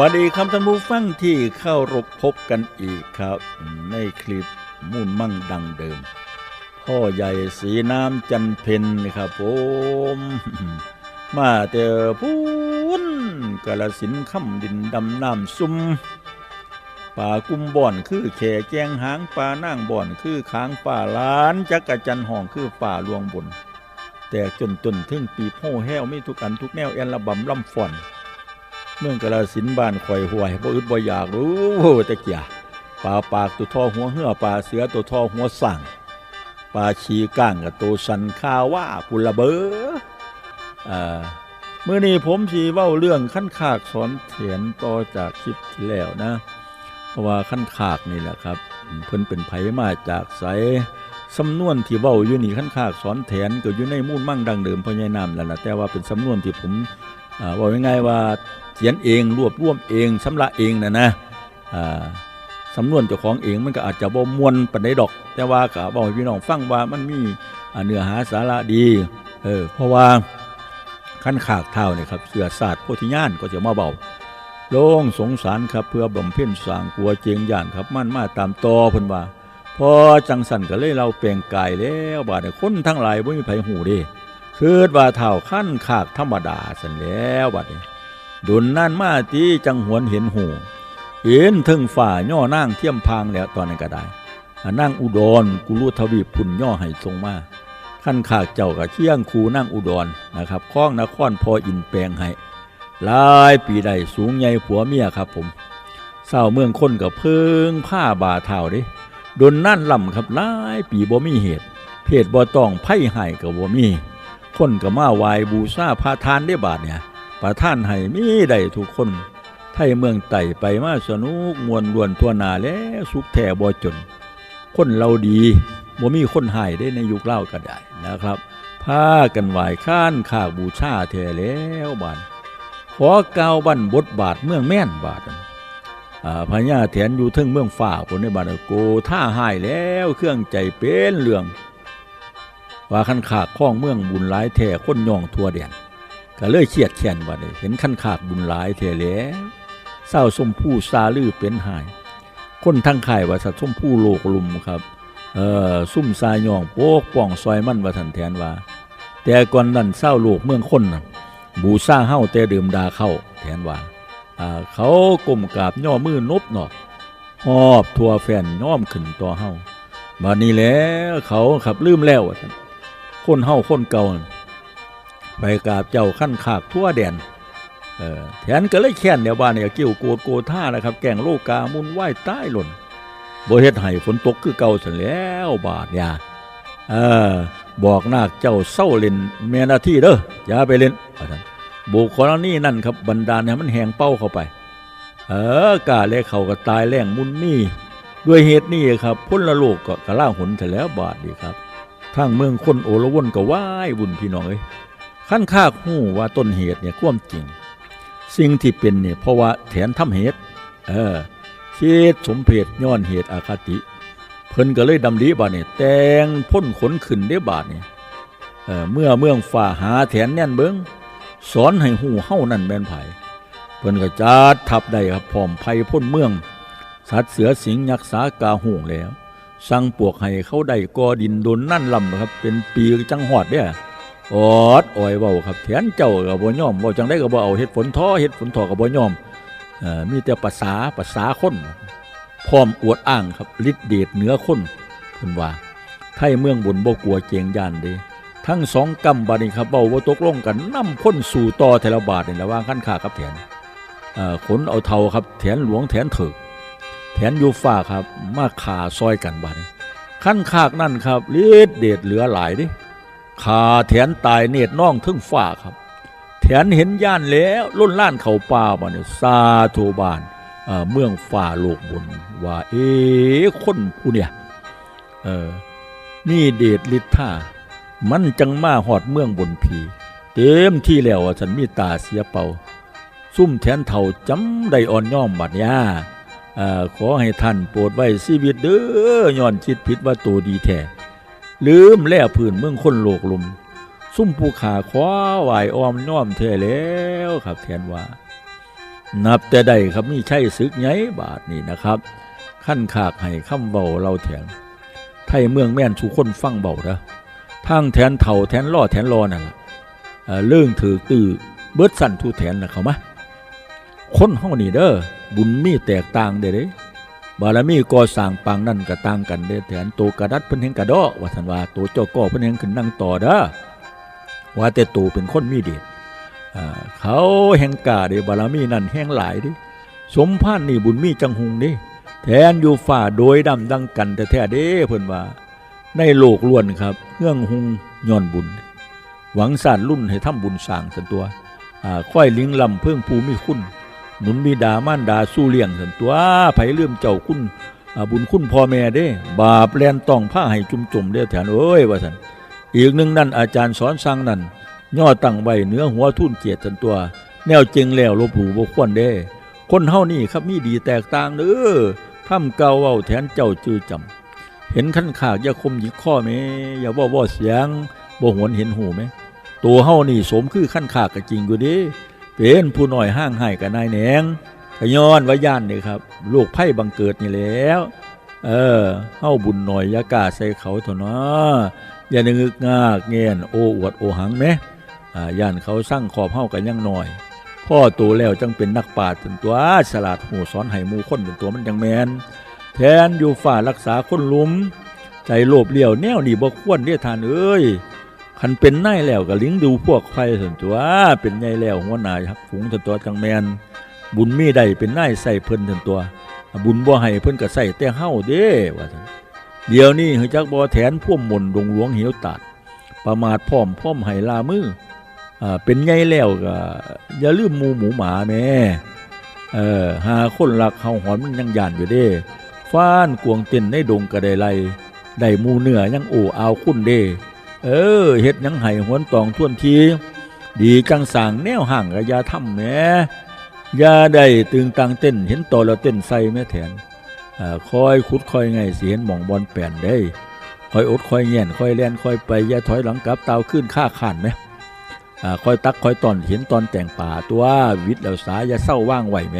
วัสดีครับท่านผู้ฟังที่เข้ารบพบกันอีกครับ ในคลิปมุ่นมั่งดังเดิม พ่อใหญ่สีน้ำจันเพนนะครับผมมาเจอพูนกาลสินค่ำดินดำน้ำซุ่มป่ากุมบ่อนคือแข่แจงหางป่านั่งบ่อนคือค้างป่าล้านจักรจันห้องคือป่าลวงบน แต่จนจนถึงปีพ่อแห้วไม่ทุกอันทุกแนวแอนระบำล่ำฟ่อน เมืองกาลสินบ้านข่อยห่วยบ่อึดบ่อยากรู้ต่เกียปลาปากตัวทอหัวเหือปลาเสือตัวทอหัวสั่งปลาชีก้างกับตัวสันข้าว่าปุระเบออ่าเมื่อนี้ผมสีเว้าเรื่องขั้นขากสอนเถียนต่อจากคลิปที่แล้วนะ เพราะว่าขั้นขากนี่แหละครับ เพิ่นเป็นไผมาจากไสสำนวนที่เว้าอยู่นี่ขั้นขากสอนแถนก็อยู่ในมูลมั่งดังเดิมพญายนามแล้วนะแต่ว่าเป็นสำนวนที่ผมอ่าเว่าง่ายๆว่า เขียนเองรวบรวมเองชำระเองนะนะสำนวนเจ้าของเองมันก็อาจจะบ่มวนปานใดดอก แต่ว่าก็บอกให้พี่น้องฟังว่ามันมีเนื้อหาสาระดีเออเพราะว่าขั้นขากเท่าเนี่ยครับเสือศาสตร์โพธิญาณก็จะมาเบาโล่งสงสารครับเพื่อบำเพ็ญสร้างกลัวเจียงย่านครับมันมาตามตอพนว่าพอจังสันก็เลยเราแปลงกายแล้วบาดนี้คนทั้งหลายบ่มีไผหูด้คือว่าเท่าขั้นขากธรรมดาสันแล้วบัดนี้ ดุนนั่นมาตีจังหวนเห็นหูเห็นถึงฝ่าย่อนั่งเทียมพางแล้วตอนนั้นก็ได้นั่งอุดรกุลุทวีพุ่นย่อให้ทรงมาขั้นขากเจ้ากับเชียงคูนั่งอุดรนะครับข้องนครพออินแปลงให้หลายปีใดสูงใหญ่ผัวเมียครับผมเศร้าเมืองคนกับเพิงผ้าบาเท่าเดิดนนั่นล่ำครับหลายปีบ่มีเหตุ เพศบ่ต้องไพ่ให้กับบ่มี คนก็มาวายบูชาพระทานได้บาทเนี่ย ประท่านให้มีได้ทุกคน ไทยเมืองไต่ไปมาสนุกมวนรวนทั่วนาแล้วสุขแท่บ่จน คนเราดีบ่มีคนหายได้ในยุคเล่าก็ได้นะครับพากันไหวข้านข้าบูชาแท้แล้วบานขอกาวบันบทบาทเมืองแม่นบาทนั้นอ่าพญาแถนอยู่ทึ่งเมืองฝ่าคนในบาดโกท่าหายแล้วเครื่องใจเป็นเรื่อง ว่าคันขากข้องเมืองบุญหลายแท่คนย่องทั่วแดน ก็เลยเครียดแค้นว่าเห็นขั้นขาดบุญหลายเทแล้วเศร้าส้มผู้ซาลือเป็นหาย คนทั้งข่ายว่าสัตว์สมผู้โลกลุมครับเออซุ่มซายย่องโป๊กป่องซอยมั่นว่าทันแทนว่า แต่ก่อนนั้นเศร้าโลกเมืองคนนะบูซาเฮ้าแต่ดื่มดาเข้าแทนว่าเขาก้มกราบย่อมือนบหนอกหอบทัวแฟนย่อมขึ้นต่อเฮ้าบัดนี้แหล้วเขาขับลืมแล้วคนเฮ้าคนเก่า ไปกราบเจ้าขั้นขากทั่วแดนเออแทนก็เลยแค้นเดี๋ยวบ้านเนี่ยกี่วโกดโกท่านะครับ แก่งโลกามุนไหว้ใต้หล่นบ่เฮ็ดให้ฝนตกคือเก่าสันแล้วบาดเนี่ยเออบอกนาคเจ้าเศร้าเล่นแม่นาที่เด้ออย่าไปเล่นว่าซั่นบุคคลนี้นั่นครับบันดาลให้มันแหงเป้าเข้าไป เออกาเลยเขาก็ตายแรงมุนมี่ด้วยเหตุนี้ครับพ้นละโลกก็กระล่าหนแต่แล้วบาดดีครับทางเมืองคนโอละวนก็ว่ายบุญพี่น้องเอ้ย ขั้นข้าหู้ว่าต้นเหตุเนี่ยความจริง สิ่งที่เป็นเนี่ยเพราะว่าแถนทำเหตุ เออเหตุสมเพศย้อนเหตุอาคติ เพิ่นก็เลยดำดีบาเนี่ยแต่งพ่นขนขึ้นได้บาดเนี่ยเออเมื่อเมืองฝ่าหาแถนแน่นเบิงสอนให้หูเฮ้านั่นแม่นไผ่เพิ่นก็จัดทับได้ครับพร้อมภัยพ่นเมือง สัตว์เสือสิงยักษ์สากาหูงแล้ว สั่งปวกให้เขาได้กอดินโดนนั่นลำครับ เป็นปีจังหอดเนี่ย ออดอ่อยเว้าครับแทนเจ้าก็บ่ยอมเว้าจังได๋ก็บ่เอาเฮ็ดฝนท้อเฮ็ดฝนท้อก็บ่ยอมเอ่อมีแต่ภาษาภาษาคนพร้อมอวดอ้างครับฤทธิ์เดชเหนือคนเพิ่นว่าไทยเมืองบนบ่กลัวเจียงย่านเด้ทั้งสองกำบัดนี้ครับเว้าบ่าตกลงกันนำคนสู่ต่อแต่ละบาทนี่ระหว่างคันค้ากับแถนเออขนเอาเท่าครับแถนหลวงแถนเถิกแถนยูฟ้าครับมาขาซอยกันบาดนี้นคากนั่นครับฤทธิ์เดชเหลือหลายด้ ขาแถนตายเนตรน้องทึ่งฝ่าครับ แถนเห็นย่านแล้วล้นล้านเขาป่าบ่เนี่ยซาโทบานเมืองฝ่าโลกบนว่า เอ๊ะคนผู้เนี่ยเออมีเดชฤทธามันจังมาหอดเมืองบนผี เต็มที่แล้วว่าฉันมีตาเสียเป่า ซุ่มแทนเท่าจำได้อ่อนย่อมบัดยาขอให้ท่านโปรดไว้ชีวิตเด้อย้อนคิดผิดว่าตัวดีแท้ ลืมแล่พื้นเมืองคนโลกลุม ซุ่มผู้ขาคว้าไหวายอ้อมน้อมเทแล้วครับแทนว่า นับแต่ใดครับมีใช่ซึกไงบาทนี่นะครับ ขั้นขากให้คำเบาเราแถนไทยเมืองแม่นสุคนฟังเบานะทางแทนเถ่าแทนล่อแทนรอนั่นล่ะเรื่องถือตื้อเบิดสั่นทูแทนนะเขามาคนเฮานี่เด้อบุญมีแตกต่างเด้เด้ บารมีก่อสร้างปางนั่นก็ต่างกันเด้แทนโตกระดัดเพิ่นเห็นกระดอว่าท่านว่าโตเจ้าก่อเพิ่นเห็นขึ้นนั่งต่อเด้อว่าแต่โตเป็นคนมีเดชเขาแห่งกาเดบารมีนั่นแห่งหลายดิสมพานนี่บุญมีจังหุงดิแทนอยู่ฝ่าโดยดำดังกันแต่แท้เด้เพิ่นว่า ในโลกล้วนครับเงื่องหุงย้อนบุญ หวังสานรุ่นให้ทำบุญสร้างสันตัวอ่าค่อยลิงลำเพิ่งภูมิคุณ หนุนบิดามารดาสู้เลี้ยงสันตัวไผเลื่อมเจ้าคุณบุญคุณพ่อแม่เด้ บาปแลนต้องผ้าให้จุ่มจมเด้อแทนเอ้ยว่าสันอีกหนึ่งนั่นอาจารย์สอนสั่งนั่นย่อตั้งไว้เนื้อหัวทุ่นเกียรติสันตัว แนวจริงแล้วลบหูบ่ควรเด้ คนเฮานี่ครับมีดีแตกต่างเด้อทำเก่าเว้าแทนเจ้าจื้อจำเห็นขั้นขากอย่าคมหยิกข้อแม่อย่าว่าว่าเสียงบ่หวนเห็นหูไหมตัวเฮานี่สมคือขั้นขากก็จริงอยู่เด้ เป็นผู้น้อยห้างไห้กับนายแหนงก็ย้อนว่าย่านนี่ครับโรคไพ่บังเกิดนี่แล้ว เออเฮาบุญหน่อยยากาใส่เขาเถอะนะอย่านึกงากเงียนโอ้อวดโอหังแมอ่าย่านเขาสร้างขอบเฮากันยังหน้อย พ่อโตแล้วจังเป็นนักปราชญ์เป็นตัวฉลาดหูสอนให้มูคนเป็นตัวมันจังแมนแทนอยู่ฝ่ารักษาคนลุม ใจโลภเลี้ยวแนวนี่บ่ควรเด้อทานเอ้ย คันเป็นนายแล้วก็ลิงดูพวกไฟส่วนตัวเป็นใหญ่แล้วหัวหน้าครับฝูงส่วนตัวจังแมนบุญมีใดเป็นนายใส่เพิ่นส่วนตัว บุญบ่ให้เพิ่นก็ใส่แต่เฮาเด้ว่าซั่นเดี๋ยวนี้เฮาจักบ่แทนพ่วมมนดงหลวงเหี่ยวตัดประมาทพร้อมพร้อมให้ลามืออ่าเป็นไงแล้วก็อย่าลืมหมูหมูหมาแม่เออหาคนรักเฮาหอนมันยังยานอยู่เด้ฟ้านกวงเต้นในดงก็ไดไลได้หมูเนื้อยังโอ้อาวคุณเด้ เออเฮ็ดยังไห้หวนตองท่วนที ดีจังสางแนวห่างก็อย่าทำแม่ยาได้ตึงตังเต้นเห็นต่อแล้วเต้นใส่แม่แทนอ่าคอยขุดคอยไงเสิเห็นหมองบอลแป่นได้คอยอดคอยแง่นคอยแลนคอยไปยาถอยหลังกลับเตาขึ้นข้าขานไหมอ่าคอยตักคอยตอนเห็นตอนแต่งป่าตัววิทย์แล้วสายาเศร้าว่างไหวไหม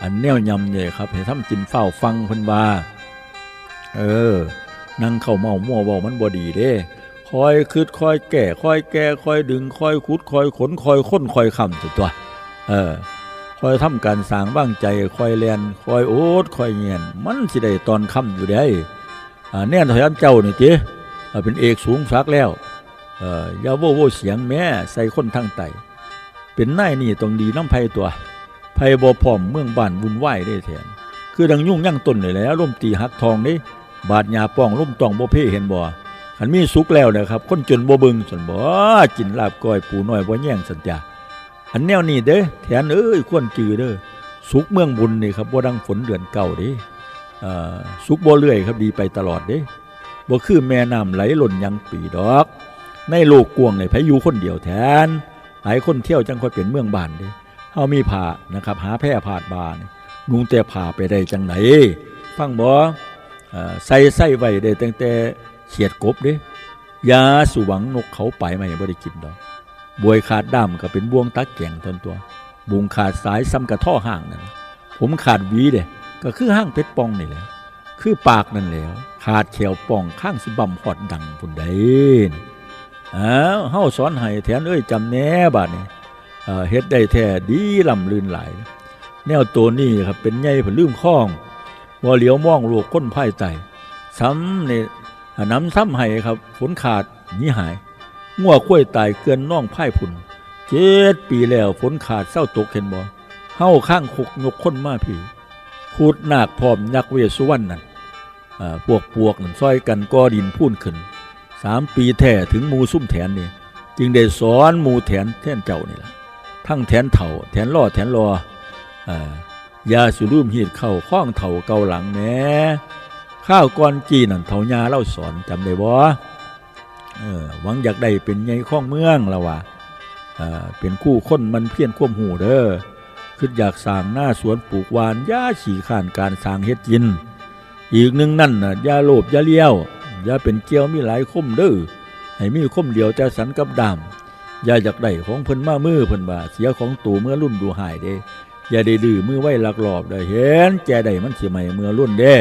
อันแนวยำเนี่ยครับให้ทำจินเฝ้าฟังเพิ่นว่า เออนั่งเข้าเมามั่วเว้ามันบ่ดีเด้ คอยคืดคอยแก่คอยแก่คอยดึงคอยขุดคอยขนคอยค้นคอยคำสุดตัวเออคอยทำการสางบ้างใจคอยแลนคอยโอดคอยเงียน มันสิได้ตอนค่ำอยู่ได้อ่าแน่นถอยอันเจ้านี่จิอ่าเป็นเอกสูงสักแล้วเอ่ออย่าโว้โว้เสียงแม่ใส่คนทางไตเป็นนายนี่ต้องดีน้ำไผตัวไผบ่พร้อมเมืองบ้านวุ่นวายได้แทนคือดังยุ่งยั่งต้นเลยแล้วล่มตีหักทองนี่บาดหญ้าป้องล่มตองบ่เพ่เห็นบ่ คันมีสุกแล้วนะครับ คนจนบ่เบิงซั่นบ่กินลาบก้อยปูน้อยบ่แย่งสันจ้ะอันแนวนี้เด้อแทนเอ้ยควรจือเด้อสุกเมืองบุญนี่ครับบ่ดังฝนเดือนเก่าเด้สุกบ่เรื่อยครับดีไปตลอดเด้บ่คือแม่น้ำไหลหล่นยังปีดอก ในโลกกวางในพายุคนเดียวแทน หลายคนเที่ยวจังค่อยเป็นเมืองบ้านเด้เฮามีผ้านะครับ หาแพร่ผาดบานนุงแต่ผ้าไปได้จังไหนฟังบ่ใส่ใส่ไว้ได้ตั้งแต่ เขียดกบเด้ยาสุหวังนกเขาไปไม่บ่ได้กินดอกบวยขาดด้ามก็เป็นบ่วงตักแก่งตนตัว บุงขาดสายซ้ำกับท่อห่างนั่นผมขาดวีเด้ก็คือห้างเพชรปองนี่แหละคือปากนั่นแล้ว ขาดเขียวป่องข้างสิบ่ำหอดดังพุ่นใดนี่อ้าวเฮาสอนให้แทนเอ้ยจำแน่บาดนี้เอ่เฮ็ดได้แท้ดีลำลื่นไหลาย แนวตัวนี้ครับเป็นใหญ่ผลืมข้องบ่เหลียวมองโลกคนภายใต้ซ้ำเนี่อ่า น้ำซ้ำให้ครับฝนขาดนีหายงัวข้วยตายเกินน่องพ่ายผุนเจ็ดปีแล้วฝนขาดเศร้าตกเห็นบ่เฮ้าข้างคุกยกคนมาพี่ขูดนาคพร้อมยักษ์เวสุวรรณนั่นพวกปวกนั่นซอยกันก่อดินพูนขึ้นสามปีแท้ถึงมูซุ่มแถนนี่จึงได้สอนมูแถนแท่นเจ้านี่ล่ะทั้งแถนเถ่าแถนล่อแถนรออ่ายาสุรุ่มหีดเข้าข้องเถ่าเกาหลังแหม่ ข้าวก้อนจีนั่นเถายาเล่าสอนจำได้บ่เออหวังอยากได้เป็นไงข้องเมืองละว่าเออเป็นคู่คนมันเพี้ยนควมหูเด้อคืออยากสร้างหน้าสวนปลูกวานยาฉี่ข้านการสร้างเฮ็ดกิน อีกหนึ่งนั่นน่ะยาโลภอยาเลี้ยวย่าเป็นเกี้ยวมีหลายคมเด้อให้มีคมเดียวจะสันกับดามย่าอยากได้ของเพิ่นมามือเพิ่นว่าเสียของตู่เมื่อรุ่นดูหายเด้อย่าได้ดื้อมือไว้ลักหลอบเด้อเห็นแจได้มันสิใหม่เมื่อรุ่นเด้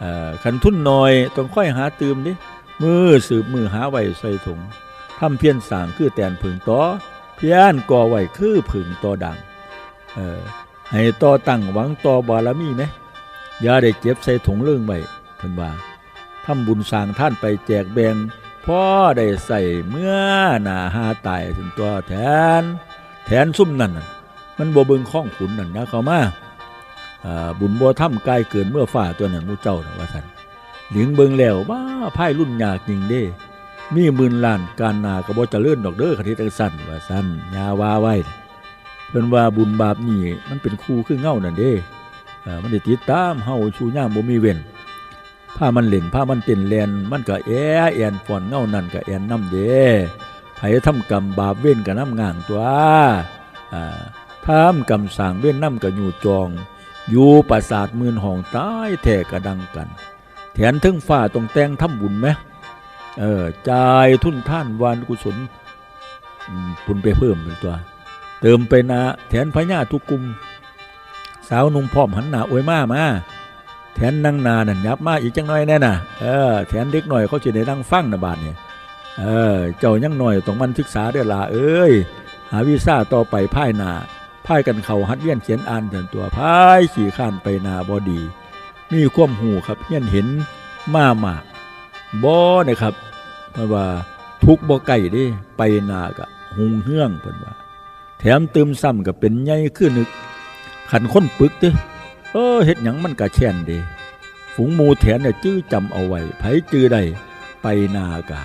เอ่อคันทุนน้อยต้องค่อยหาตืมดิมือสืบมือหาไว้ใส่ถุงทำเพี้ยรสางคือแตนผึ่งต่อเพี้ยนก่อไว้คือผึ่งต่อดังเออให้ต่อตั้งหวังต่อบารมีไหมอย่าได้เจ็บใส่ถุงเรื่องไว้เพิ่นว่าทำบุญสร้างท่านไปแจกแบงพ่อได้ใส่เมื่อหนาหาตายถึงตัวแทน แทนซุ่มนั่นมันบ่เบิงข้องขุนนั่นนะเขามา่า บุญบ่ทำกายเกินเมื่อฝ่าตัวนั้นมูเจ้านะว่าซั่นหลิงเบิงแล้วว่าไพ่รุ่นยากจริงเด้ มีหมื่นล้านการนาก็บ่เจริญดอกเด้อคติจังซั่นว่าซั่นยาวาไว้เพิ่นว่าบุญบาปนี่มันเป็นคู่คือเงานั่นเด้มันได้ติดตามเฮาชูย่ามบ่มีเว้นผ้ามันเล่นผ้ามันเต้นแลนมันก็แอแอนฟอนเงานั่นก็แอนนํเด้ไผทำกรรมบาปเว้นกับน้ำงางตัวอ่าทำกรรมสางเว้นน้ำกับอยู่จอง อยู่ปราสาทมื่นห้องตายแท้กระดังกัน แถนถึงฝ่าตรงแต่งทำบุญไหมเออจ่ายทุนท่านวานกุศลบุญไปเพิ่มเป็นตัว เติมไปนะแถนพญาทุกกุม สาวนุ่มพร้อมหันหน้าอวยมามาแถนนั่งนานั่นยับมาอีกจังหน่อยแน่น่ะเออแถนเด็กหน่อยเขาจะได้นั่งฟังนะบาทเนี่ยเออเจ้ายังหน่อยต้องมันศึกษาเด้อล่ะเอ้ยหาวีซ่าต่อไปพ่ายหนา พายกันเขาฮัดเยียนเขียนอ่านเถินตัวพายขี่ข้านไปนาบอดี มีความหูครับเฮียนเห็นมามากบ่นะครับเพราะว่าทุกบ่ไก่ด้ไปนากะหุงเฮืองเพิ่นว่า แถมเติมซ้ำกับเป็นใหญ่ขึ้นนึก ขันค้นปึกเด้เออเฮ็ดหยังมันกะแช่นเด้ฝูงหมูแถนเนี่ยจื้อจำเอาไว้ไผจื้อได้ไปนากะ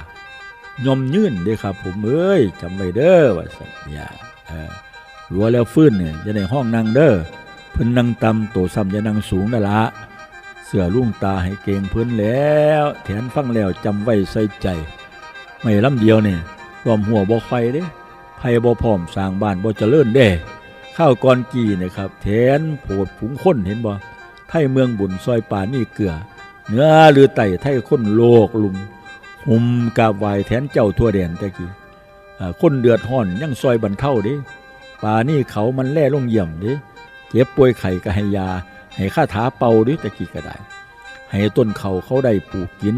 ยอมยื่นเด้ครับ ผมเอ้ยจำไว้เด้อว่าสัญญาเออ รัวแล้วฟื้นเนี่ยจะในห้องนั่งเด้อเพิ่นนั่งต่ำโตซ้ำจะนั่งสูงนั่นละเสื้อลุ่งตาให้เก่งเพิ่นแล้ว แถนฟังแล้วจำไว้ใส่ใจ ไม่ลำเดียวเนี่ยรวมหัวบ่ไฟเด้ไผบ่พร้อมสร้างบ้านบ่เจริญเด้ข้าวกอนกีนะครับแทนโผดผุงค้นเห็นบ่ไทยเมืองบุญซอยป่านี่เกลือเนื้อหรือไตไทยค้นโลกลุมหุมกาบไหวแทนเจ้าทั่วแดนตะกี้คนเดือดห้อนยังซอยบรรเทาเด้ ป่านี่เขามันแล่ลงเยี่ยมด้เจ็บป่วยไข้ก็ให้ยา ให้ข้าถาเป่าด้ตะกี้ก็ได้ ให้ต้นเขาเขาได้ปลูกกิน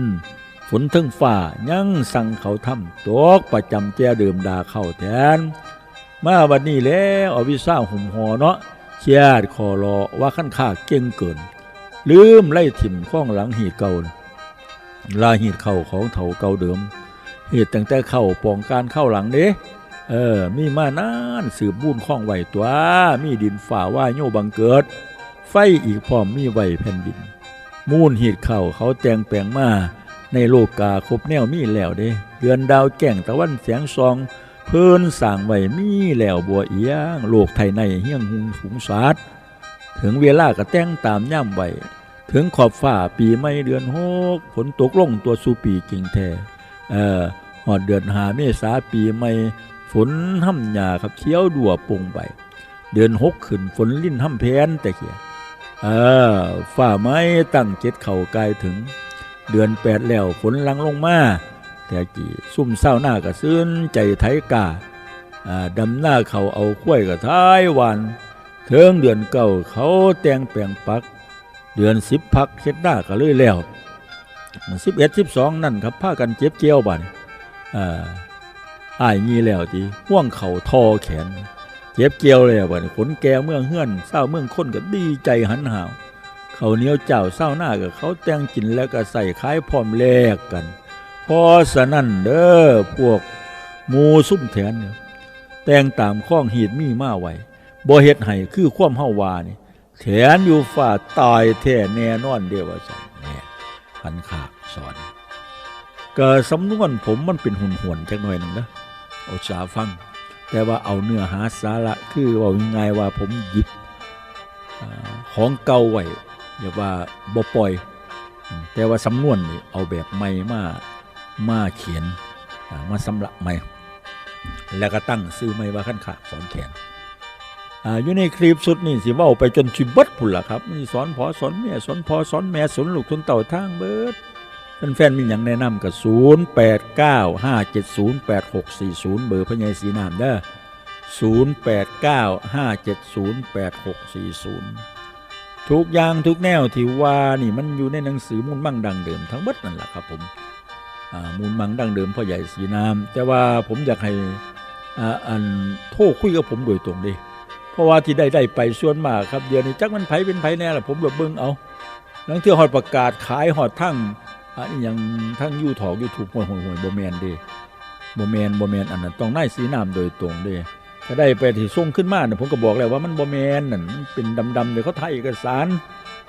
ฝนทั้งฝ่ายังสั่งเขาทำตกประจำแจ้เดิมดาเข้าแทน มาวันนี้แล้วเอาวิซ่าหุ่มหอเนาะเชียดคอรอว่าขั้นข้าเก่งเกิน ลืมไล่ถิ่มข้องหลังหีเก่าลาหีดเข่าของเถาเก่าเดิมหีดตั้งแต่เข่าปองการเข้าหลังเด้ เออ มีมานานสืบบุญข้องไหวตัว มีดินฝ่าว่าโยบังเกิด ไฟอีกพร้อมมีไหวแผ่นดิน มูลหีดเข่าเขาแจงแปลงมา ในโลกกาครบแนวมีแล้วเด้ เดือนดาวแก่งตะวันแสงซอง เพิ่นสร้างไหวมีแล้วบัวเอียง โลกไทยในเฮียงหุงสูงสาดถึงเวลาก็แต่งตามย่ำไหวถึงขอบฟ้าปีไม่เดือนหกฝนตกลงตัวสูปีกิ่งแท้เอ่อหอดเดือนหาเมษาปีไม่ ฝนห้ำหยาครับเขี้ยวดัวปงใบเดือนหกขึ้นฝนลิ้นห้ำแพนแต่เขียเออฝ่าไม้ตั้งเจ็ดเข่ากายถึง เดือนแปดแล้วฝนลังลงมาแต่กี่ซุ่มเศร้าหน้ากระซื้นใจไทยกาอ่าดำหน้าเขาเอาข้วยกับท้ายวันเทิงเดือนเก่าเขาแต่งแปลงปัก เดือนสิบพักเช็ดหน้าก็เลยแล้วสิบเอ็ดสิบสองนั่นครับพากันเจ็บเจียวบัดนอ่า อ้ายงี้แล้วทีห่วงเข่าทอแขน เจ็บเจียวแล้วบัดนขนแกวเมืองเฮือนเศร้าเมืองคนก็ดีใจหันหาวเขาเหนียวเจ้าเศร้าหน้ากับเขาแต่งกินแล้วก็ใส่คล้ายพร้อมแลกกันพอสนั่นเด้อพวกมูซุ่มแถนเนี่ยแต่งตามข้องหีดมีมาไว้บ่เฮ็ดให้คือความเฮาวานี่แขนอยู่ฝ่าตายแท้แน่นอนเดียวว่าสันแน่พันขาสอนก็สำนวนผมมันเป็นหุ่นหวนจักหน่อยหนึ่งนะ เอาสาฟัง แต่ว่าเอาเนื้อหาสาระคือว่าง่ายๆว่าผมหยิบอของเก่าไว้อย่าว่าบ่ปล่อย แต่ว่าสำนวนนี่เอาแบบใหม่มามาเขียนมาสำละใหม่ แล้วก็ตั้งซื้อใหม่ว่าขั้นขาสอนแขนอ่าอยู่ในคลิปสุดนี่สิว่าไปจนชิเบิดพุ่นล่ะครับมีสอนพอสอนแม่สอนพอสอนแม่สอนลูกสอนเต่าทางเบิด แฟนๆมีอย่างแนะนำกับ 0 8 9 5 7 0 8 6 4 0 เบอร์พญายศรีนามเด้อ0895708640 ทุกอย่างทุกแนวที่ว่านี่มันอยู่ในหนังสือมูลมั่งดังเดิมทั้งหมดนั่นแหละครับผมอ่ามูลมั่งดังเดิมพ่อใหญ่สีน้ำแต่ว่าผมอยากให้อ่าอันโทรคุยกับผมโดยตรงดิเพราะว่าที่ได้ได้ไปส่วนมากครับเดี๋ยวนี้จักมันไผเป็นไผแน่ละผมแบบเบิ่งเอานังเที่ยวฮอดประกาศขายฮอดทั้ง อันนี้ยังทั้งยูทอกยูทูบห่วยห่วยห่วยบ่แมนเด้บ่แมนบ่แมนอันนั้นต้องนายสีน้ำโดยตรงเด้ถ้าได้ไปที่ส่งขึ้นมาเนี่ยผมก็บอกแล้วว่ามันบ่แมนนั่นมันเป็นดำๆเดี๋ยวเขาถ่ายเอกสาร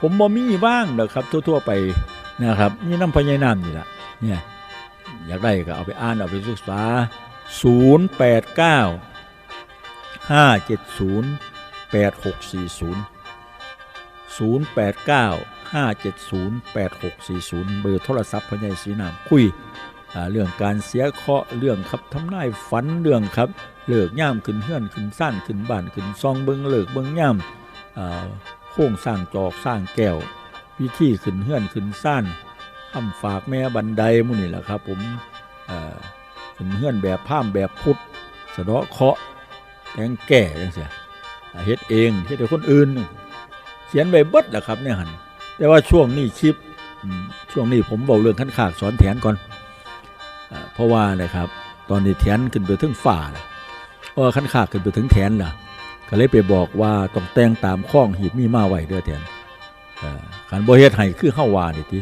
ผมบ่มีว่างนะครับ ทั่วๆไปนะครับนี่น้ำพญายน้ำนี่แหละเนี่ยอยากได้ก็เอาไปอ่านเอาไปศึกษา 089 570 8640 089 570 8640 เบอร์โทรศัพท์พญายศรีน้ำคุยเรื่องการเสียเคาะเรื่องครับทำนายฝันเรื่องครับเลิกย่ามขึ้นเฮือนขึ้นสั้นขึ้นบ้านขึ้นซองเบิงเลิกเบิงย่ามโค้งสร้างจอกสร้างแก้ววิธีขึ้นเฮือนขึ้นสั้นทำฝากแม่บันไดมุนี่แหละครับ ผมขึ้นเฮือนแบบพามแบบพุทธสะเดาะเคราะแทงแก่จังเสียเฮ็ดเองเฮ็ดให้คนอื่น เขียนไว้เบิดแหละครับเนี่ยหัน แต่ว่าช่วงนี้คลิปช่วงนี้ผมบอกเรื่องขั้นขากสอนแถนก่อนเพราะว่านะครับตอนนี้แถนขึ้นไปถึงฝ่าแล้วขั้นขากขึ้นไปถึงแขนล่ะก็เลยไปบอกว่าต้องแต่งตามข้องหีบมีมาไว้เด้อแทนขันบ่เฮ็ดให้คือเฮาวานี่ติ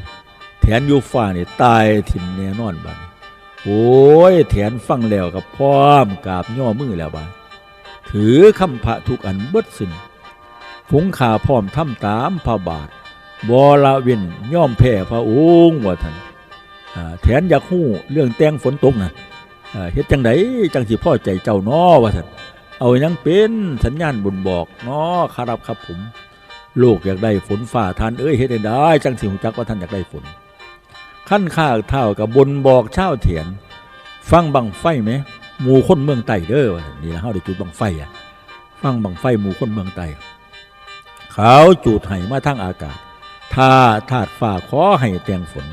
แถนอยู่ฟ้านี่ตายถิ่มแน่นอนบัดนี้โอ้ยแถนฟังแล้วกับพร้อมกาบย่อมือแล้วบัดถือคำพระทุกอันเบิดสินฝุงขาพร้อมทำตามพระบาท บ่ละเว้นย่อมแพ้พระองค์ว่าท่านแถนอยากฮู้เรื่องแต่งฝนตกนะเฮ็ดจังไดจังสิพ่อใจเจ้าน้อว่าซั่นเอายังเป็นสัญญาณบุญบอกน้อครับครับผมลูกอยากได้ฝนฟ้าท่านเอ้ยเฮ็ดได้จังสิฮู้จักว่าท่านอยากได้ฝนขั้นข้าเท่ากับบนบอกเช่าเถียน ฟังบังไฟไหมหมู่คนเมืองใต้เด้อว่าซั่นนี่ล่ะเฮาได้จุดบังไฟอะฟังบังไฟหมู่คนเมืองใต้เขาจูดให้มาทางอากาศ ถ้าธาตุฟ้าขอให้แตงฝน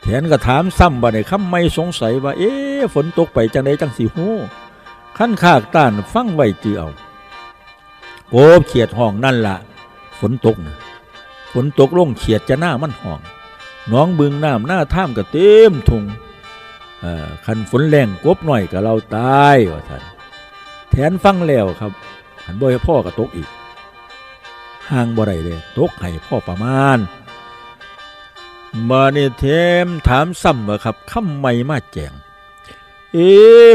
แถนก็ถามซ้ำบ่ได้คำไม่สงสัยว่า เอ๊ฝนตกไปจังไดจังสิฮู้ขั้นขากต้านฟังไว้จือเอาโกบเขียดห้องนั่นละฝนตกนะฝนตกลงเขียดจะหน้ามันห้องน้องบึงน้ำหน้าท่ามก็เต็มทุงเอ่อคันฝนแรงกบหน่อยก็เราตายว่าท่านแถนฟังแล้วครับหันบ่ให้พ่อก็ตกอีก ห่างบ่ได้เลยตกให้พ่อประมาณมาเนี่ยเทมถามซ้ำว่ครับคำไม่มาแจงเอ๊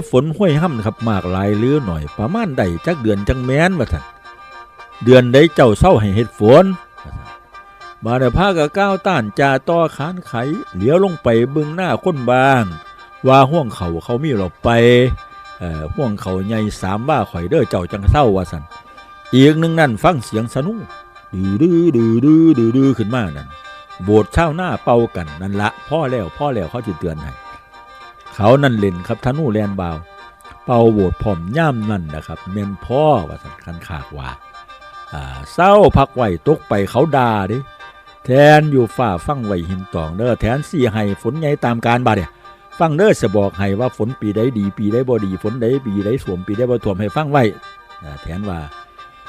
ฝนห้วยห้ำครับมากหลายหรือหน่อยประมาณใดจักเดือนจังแม้นว่าท่านเดือนใดเจ้าเศร้าให้เห็ดฝนว่าซั่นมาเนี่ยพากับก้าวต้านจ่าต่อขานไขเหลียวลงไปบึงหน้าคนบาง ว่าห่วงเขาเขามีเราไปเอ่อห่วงเขาใหญ่สามว่าข่อยเด้อเจ้าจังเศร้าว่าสัน อีกหนึ่งนั่นฟังเสียงสนุดื้อดื้อดื้อดื้อดื้อดื้อขึ้นมานั่นโบสถ์เช่าหน้าเป่ากันนั่นละพ่อแล้วพ่อแล้วเขาจะเตือนให้เขานั่นเล่นครับธนูแลนเบาเป่าโบสถ์พร้อมย่ามนั่นนะครับเมนพ่อว่าสันคันขากว่าอ่าเศร้าพักไหวตกไปเขาด่าดิแทนอยู่ฝ่าฟังไหวหินตองเด้อแทนสี่ให้ฝนใหญ่ตามการบาดเนี่ยฟังเด้อจะบอกให้ว่าฝนปีใดดี ปีใดบ่ดี ฝนใดปีใดสวมปีใดบ่ท่วมให้ฟังไว้แทนว่า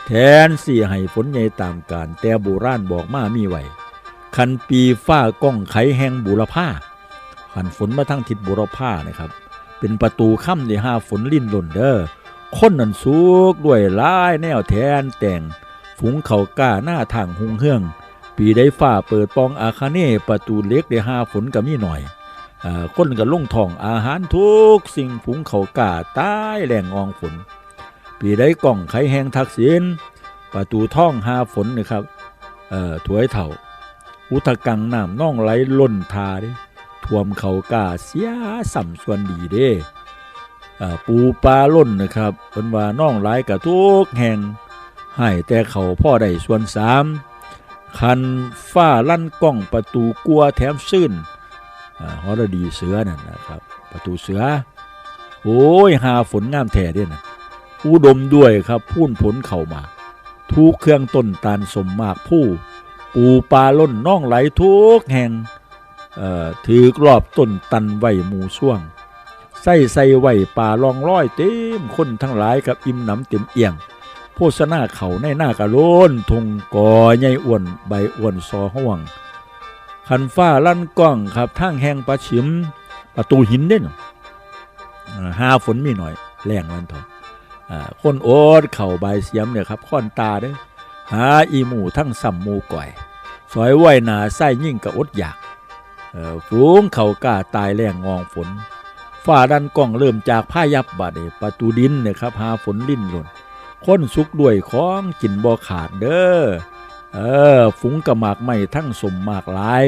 แทนสี่ให้ฝนใหญ่ตามการ แต่โบราณบอกมามีไหวคันปีฟ้าก้องไขแห่งบุรพาขันฝนมาทั้งทิศบุรพานะครับ เป็นประตูค่ำในห้าฝนลิ่นหล่นเด้อคนนั้นสุกด้วยลายแนวแทนแต่งฝูงเขาก้าหน้าทางหุงเฮือง ปีได้ฟ้าเปิดปองอาคาเน่ประตูเล็กได้ห้าฝนก็มีหน่อยอคนก็ลงทองอาหารทุกสิ่งฝูงเขาก้าตายแหล่งอองฝน ปีได้กล่องไขแหงทักษิณประตูท่องหาฝนนะครับเอ่อถวยเถ่า อุทกังน้ำน่องไหลล้นทาเด้ท่วมเขากาเสียสัมส่วนดีเด้อ่าปูปลาล้นนะครับเป็นว่าน่องไหลกับทุกแห่งให้แต่เขาพ่อได้ส่วนสามคันฝ้าลั่นกล้องประตูกลัวแถมซื่นอ่าฮอรดีเสือนั่นนะครับ ประตูเสือ โอ้ยหาฝนงามแท้ด้นะ อุดมด้วยครับพูนผลเข่ามา ทุกเครื่องต้นตาลสมมากผู้ ปูปลาล้นน่องไหลทุกแห่งเอ่อถือกรอบต้นตันไหวหมูช่วง ใส่ใส่ไหวป่าลองร้อยเต็มคนทั้งหลายกับอิ่มหนำเต็มเอียงโภชนาเขาในหน้ากะโลนทงกอใหญ่อ้วนใบอ้วนซอห่วงคันฟ้าลั่นกล้องครับทางแห่งประชิม ประตูหินเด่นหาฝนมีหน่อย แรงวันเถอะอ่า คนโอดเข่าใบเสียมเนี่ยครับค่อนตาเด้อหาอีหมูทั้งสัมมูก่อยสอยไหวหนาไส้ยิ่งกะอดอยากเอ่อฝูงเข่ากล้าตายแรงงองฝนฝ่าดันกล้องเริ่มจากผ้ายับบาดเดประตูดินเนี่ยครับหาฝนลิ่นหล่นคนสุกด้วยของกินบ่ขาดเด้อเออฝูงกระหมากไม่ทั้งสมหมากหลาย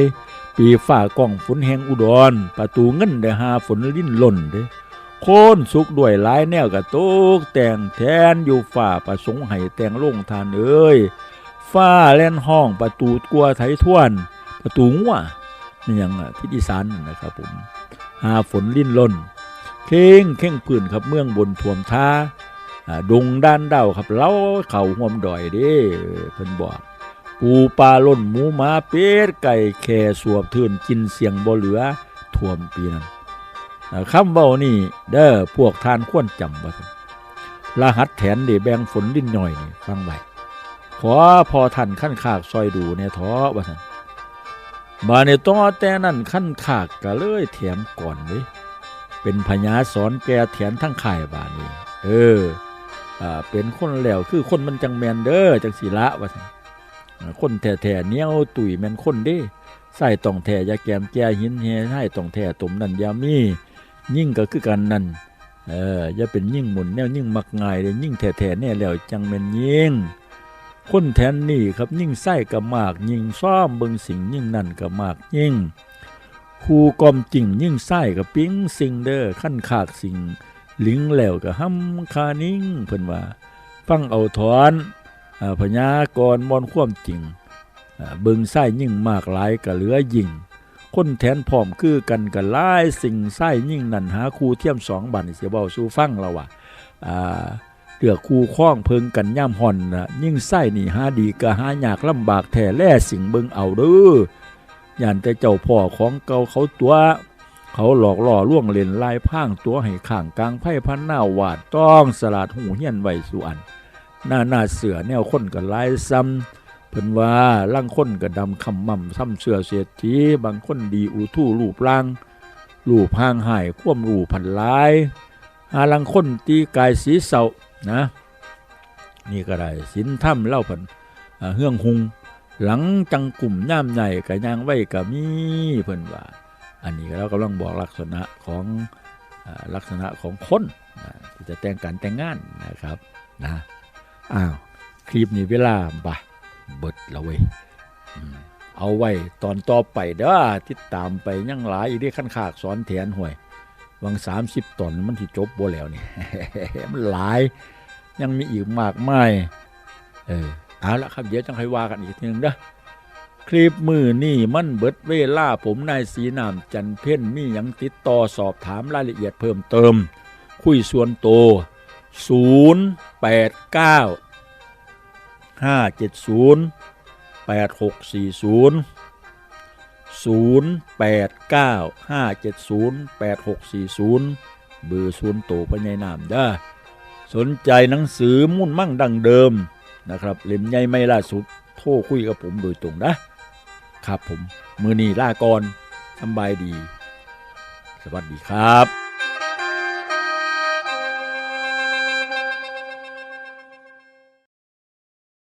ปีฝ่ากล้องฝนแห่งอุดร ประตูเงินได้หาฝนลิ่นหล่นเด้โคนสุกด้วยหลายแนวกะตุกแต่งแทนอยู่ฝ่าประสงค์ให้แต่งลงทานเอ้ยฟ้าแล่นห้องประตูกลัวไถทยทวน ประตูงัวนี่ยังอะที่อีสานนั่นนะครับผมหาฝนลิ่นล่นเข่งเข่งพื้นครับเมืองบนท่วมท่าดงด้านเดาครับเล้าเข่าห่วมดอยเด้เพิ่นบอกปูปลาล่นหมูหมาเป็ดไก่แค่สวบเทือนกินเสียงบ่เหลือท่วมปีนั้น คำเบ้านี่เด้อพวกทานควรจำว่าซั่นรหัสแถนเดแบ่งฝนลิ่นหน่อยนี่ฟังไว้ขอพอท่านขั้นขากซอยดูเนี่ยท้อว่าท่านมาในต้อแต่นั่นขั้นขากก็เลยแถมก่อนเลยเป็นพญาสอนแกแถนทั้งข่ายบานนี้ เอออ่าเป็นคนแล้วคือคนมันจังแมนเด้อจังสีละว่าท่านคนแท้ๆเนี้ยวตุยแมนคนเด้ใส่ตองแท้อยาแกมแก่หินเฮให้ตองแท้ตุ่มนันยามี ยิ่งก็คือกันนั่นเอออย่าเป็นยิ่งหมุนแนวยิ่งมักง่ายเลยยิ่งแท้ๆเนี่ยแล้วจังแมนยิ่งคนแทนนี่ครับยิ่งไส้กับมาก ยิ่งซ่อมเบิงสิ่งยิ่งนั่นกับมากยิ่งคูกอมจริงยิ่งไส้กับปิ้งสิ่งเด้อขั้นขากสิ่งลิงแล้วกับห้ำคานิ่งเพิ่นว่า ฟังเอาถอนพญากรมอนความจริงเบิงไส้ยิ่งมากหลายกับเหลือยิ่ง คนแทนพร้อมคือกันกับหลายสิ่งไส้ยิ่งนั่นหาครูเทียมสองบันเสียเบาสู้ฟังเราว่าอ่าเดือกคู่ข้องเพิงกันย่ำห่อนนะยิ่งไส้นี่หาดีก็หายากลำบากแท่แล่สิ่งเบิงเอาเด้อย่านแต่เจ้าพ่อของเก่าเขาตัว เขาหลอกล่อล่วงเล่นลายพรางตัวให้ข้างกลางไพ่พันหน้าวาดต้องสลัดหูเฮียนไวสุอันหน้าหน้าเสือแนวค้นกับลายซ้ำ เพิ่นว่าล่างคนกับดำคำม่ำซ้ำเสือเสียทีบางคนดีอูทู่รูปร่างรูปห่างหายควมรูพันหลายหาลังคนตีกายสีเสานะ นี่ก็ได้สินถ้ำเล่าพันอ่าเฮืองหุง หลังจังกลุ่มย่ามใหญ่กับยางไว้กับมีเพิ่นว่า อันนี้ก็เรากำลังบอกลักษณะของอลักษณะของคนที่จะแต่งการแต่งงานนะครับนะอ้าวคลิปนี้เวลาบ่ะ เบิดแล้วเว้ยเอาไว้ตอนต่อไปเด้อติดตามไปยังหลายอีกที่ขั้นขากสอนแทนห่วย วังสามสิบตอนมันที่จบบ่แล้วนี่มันหลาย ยังมีอีกมากมายเออเอาละครับเดี๋ยวจังค่อยว่ากันอีกทีหนึงเด้อคลิปมือนี่มันเบิดเวล่าผมนายสีนามจันเพ่นมีหยังติดต่อสอบถามรายละเอียดเพิ่มเติม คุยส่วนโตว0 8 9 5 7 0 8 6 4 0 0 8 9 5 7 0 8 6 4 0 เบอร์ส่วนโตวพญายนามเด้สนใจหนังสือมุ่นมั่งดังเดิมนะครับเล่มใหญ่ไม่ล่าสุด โทรคุยกับผมโดยตรงนะครับผมมือนีล่าก่อนสำบายดี สวัสดีครับ